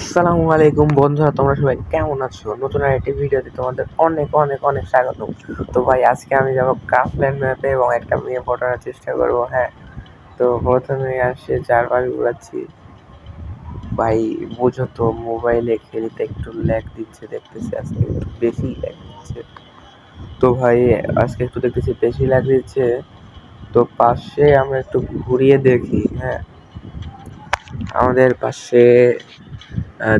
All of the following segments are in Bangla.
আসসালামু আলাইকুম বন্ধুরা, তোমরা সবাই কেমন আছো? নতুন আরেকটি ভিডিওতে তোমাদের অনেক অনেক অনেক স্বাগত। তো ভাই, আজকে আমি যাব কাফল্যান্ড ম্যাপে এবং একটা মেয়ে ফোটানোর চেষ্টা করব হ্যাঁ। তো প্রথমে আসে চারপাশ ঘুরাচ্ছি। ভাই, বুঝো তো, মোবাইলে খেলতে একটু ল্যাগ দিচ্ছে, দেখতেছি আজকে একটু বেশি ল্যাগ দিচ্ছে। তো ভাই, আজকে একটু দেখতেছি বেশি ল্যাগ দিচ্ছে। তো পাশে আমরা একটু ঘুরিয়ে দেখি হ্যাঁ। আমাদের পাশে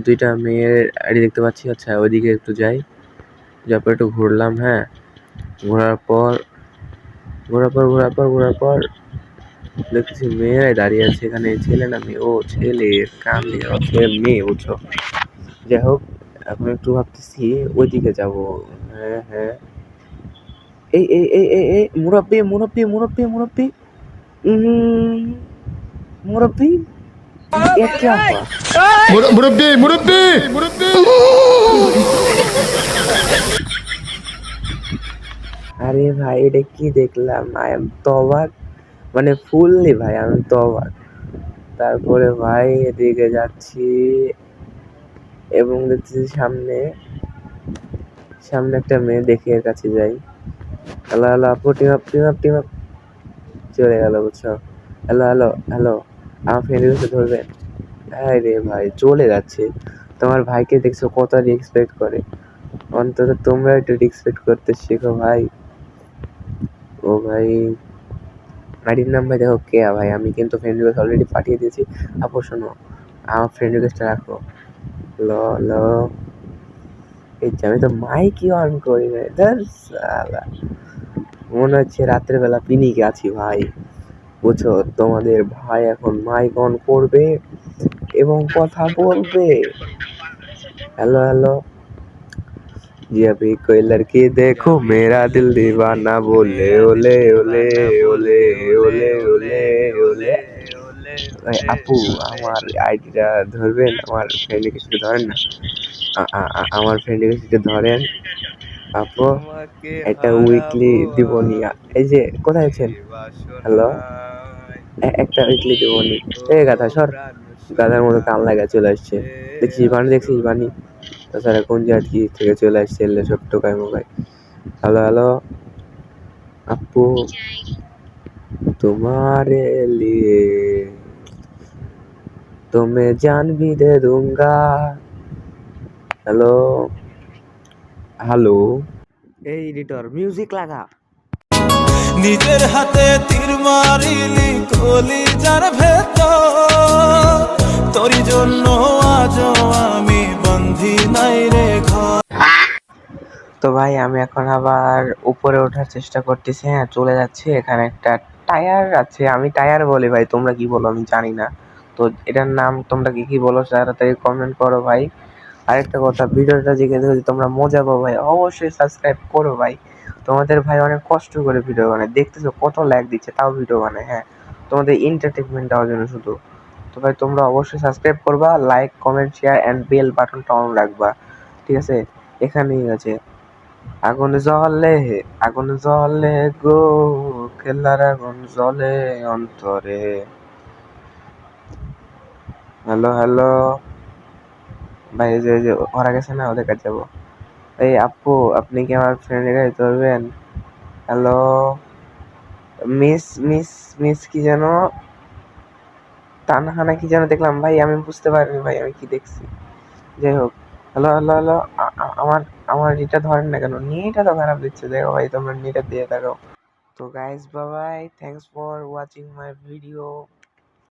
দুইটা মেয়ের আইডি দেখতে পাচ্ছি। আচ্ছা ওইদিকে একটু যাই। যাওয়ার পর একটু ঘুরলাম হ্যাঁ। ঘোরার পর ঘোরার পর ঘোরার পর ঘোরার পর দেখতেছি মেয়েরাই দাঁড়িয়ে আছে এখানে। ছেলে না মেয়ে? ও ছেলে কান দিয়ে মেয়ে বুঝছ? যাই হোক এখন একটু ভাবতেছি ওইদিকে যাব। হ্যাঁ হ্যাঁ। এই এই এই এই এই মুরব্বি মুরব্বি মুরব্বি মুরব্বি। উম, আরে ভাই, এটা কি দেখলাম? আই এম তবাক মানে ফুললি ভাই, আমি তবাক তারপরে ভাই, এদিকে যাচ্ছি এবং দেখছি সামনে সামনে একটা মেয়ে দেখে এর কাছে যাই। হ্যালো হ্যালো, আপু, team up team up team up. চলে গেল, বুঝছ? Hello hello hello. আমার ফ্রেন্ড কাছে ধরবেন হ্যাঁ রে ভাই, চলে যাচ্ছে। তোমার ভাইকে দেখছ কত রেসপেক্ট করে। অন্তত তোমরা একটু রেসপেক্ট করতে শেখো ভাই। ও ভাই আইডির নাম ভাই দেখো কে ভাই, আমি কিন্তু ফ্রেন্ড রিকোয়েস্ট অলরেডি পাঠিয়ে দিয়েছি। আপু, শোনো, আমার ফ্রেন্ড রিকোয়েস্টটা রাখো। ল ল। এই যে আমি তো মাইকই অন করি না মনে হচ্ছে রাত্রের বেলা পিনিকে আছি ভাই। বুঝছো তোমাদের ভাই এখন মাইক অন করবে এবং কথা বলবে हेलो हेलो जी अभी कोई लड़की देखो मेरा दिल दीवाना बोले ओले ओले ओले ओले ओले ओले ওই আপু আমার আইডিটা ধরবেন আমার ফ্রেন্ডের কিছু ধরেন না আ- আ- আ- আমার ফ্রেন্ডের কিছু ধরেন আপু একটা উইকলি দিব নি এই যে কোথায় আছেন হ্যালো একটা উইকলি দিব নি এই গাধা সর গাধার মতো কান লাগা চলে আসছে দেখছিস বানি দেখছিস বানি তাছাড়া কোন জাতি থেকে চলে আসছে এলে সব টোকাই মোকাই হ্যালো হ্যালো আপু तुम्हारे लिए तो मैं जान भी दे दूंगा হ্যালো হ্যালো এই এডিটর মিউজিক লাগা। নিজের হাতে তীর মারিলি কলিজার ভেতর। তোরই জন্য আজ আমি বন্ধি নাই রে ঘর। তো ভাই আমি এখন আবার উপরে ওঠার চেষ্টা করতেছি হ্যাঁ চলে যাচ্ছে। এখানে একটা টায়ার আছে আমি টায়ার বলি ভাই তোমরা কি বলো আমি জানি না। তো এটার নাম তোমরা কি কি বলো তাড়াতাড়ি কমেন্ট করো ভাই। আরেকটা কথা, ভিডিওটা দেখে যদি তোমরা মজা পাও ভাই, অবশ্যই সাবস্ক্রাইব করো ভাই। তোমাদের ভাই অনেক কষ্ট করে ভিডিও বানায়। দেখতেছো কত লাইক দিচ্ছে, তাও ভিডিও বানায় হ্যাঁ। তোমাদের এন্টারটেনমেন্ট দেওয়ার জন্য শুধু। তো ভাই, তোমরা অবশ্যই সাবস্ক্রাইব করবা like comment share and bell বাটনটা অন রাখবা। ঠিক আছে? এখানেই আছে। আগুন জ্বলে আগুন জ্বলে গো, খেলার আগুন জ্বলে অন্তরে। হ্যালো হ্যালো এই যে যে, ওরা গেছে না, ওদের কাছে যাব। এই আপু, আপনি কি আমার ফ্রেন্ডের কাছে ধরবেন? হ্যালো মিস মিস মিস কি যেন? তানহা না কি যেন দেখলাম। ভাই, আমি বুঝতে পারিনি ভাই, আমি কি দেখছি। যাই হোক হ্যালো হ্যালো হ্যালো আমার আমার এটা ধরেন না কেন? নেটটা তো খারাপ দিচ্ছে। দেখো ভাই, তোমরা নেটটা দিয়ে দেখো তো guys Babai thanks for watching my video